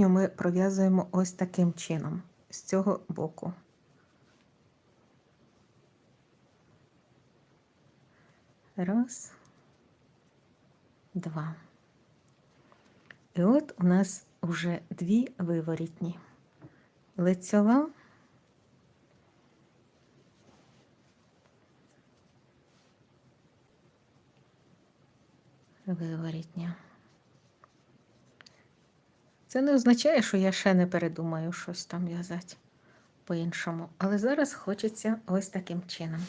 виворітню ми пров'язуємо ось таким чином, з цього боку. Раз, два. І от у нас вже дві виворітні. Лицьова. Виворітня. Це не означає, що я ще не передумаю щось там в'язати по-іншому. Але зараз хочеться ось таким чином.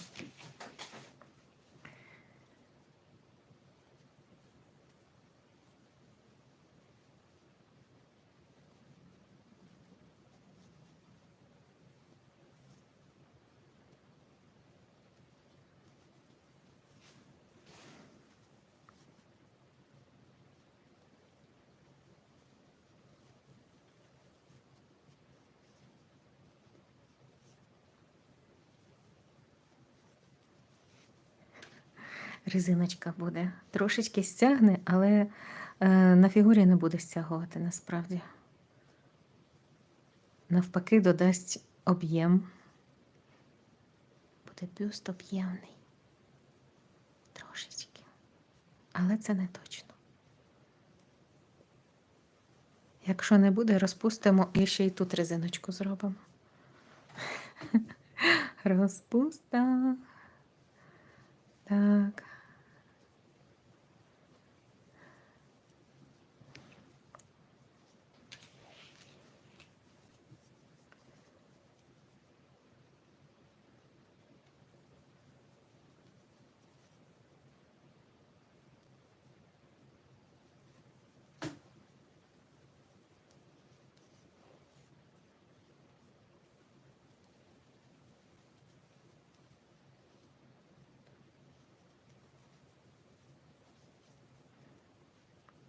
Резиночка буде. Трошечки стягне, але е, на фігурі не буде стягувати насправді. Навпаки, додасть об'єм. Буде бюст об'ємний. Трошечки. Але це не точно. Якщо не буде, розпустимо і ще й тут резиночку зробимо. Розпуста. Так.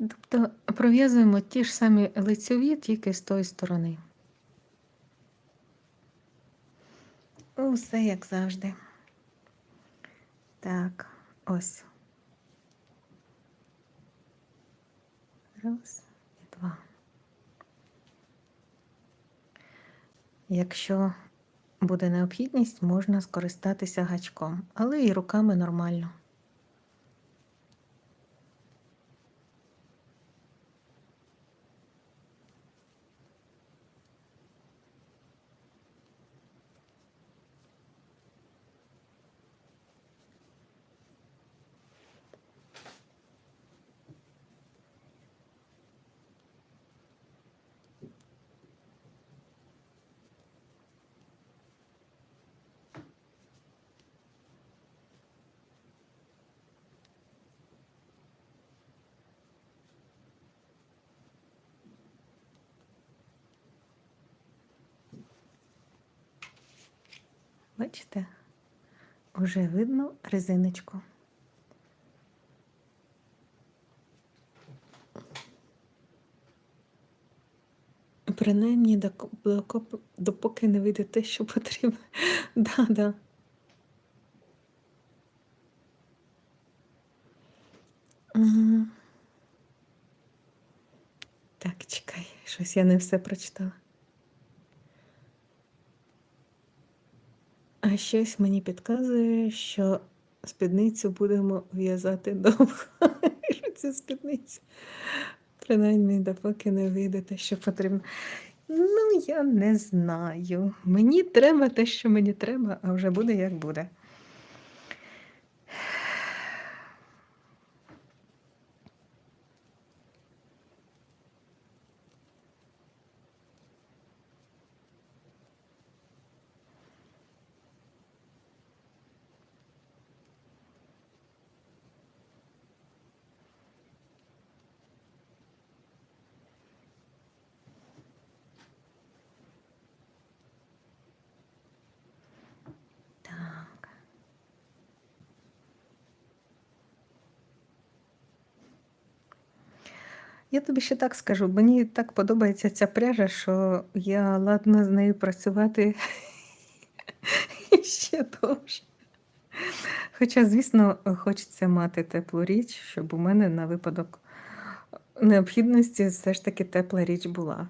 Тобто пров'язуємо ті ж самі лицьові, тільки з тої сторони. Усе як завжди. Так, ось. Раз і два. Якщо буде необхідність, можна скористатися гачком, але і руками нормально. Бачите? Уже видно резиночку. Принаймні, допоки не вийде те, що потрібно. Да, да. Так, чекай, щось я не все прочитала. А щось мені підказує, що спідницю будемо в'язати довго. Цю спідницю. Принаймні, допоки не вийде те, що потрібно. Ну, я не знаю. Мені треба те, що мені треба, а вже буде як буде. Я тобі ще так скажу, мені так подобається ця пряжа, що я ладна з нею працювати ще довше. Хоча, звісно, хочеться мати теплу річ, щоб у мене на випадок необхідності все ж таки тепла річ була.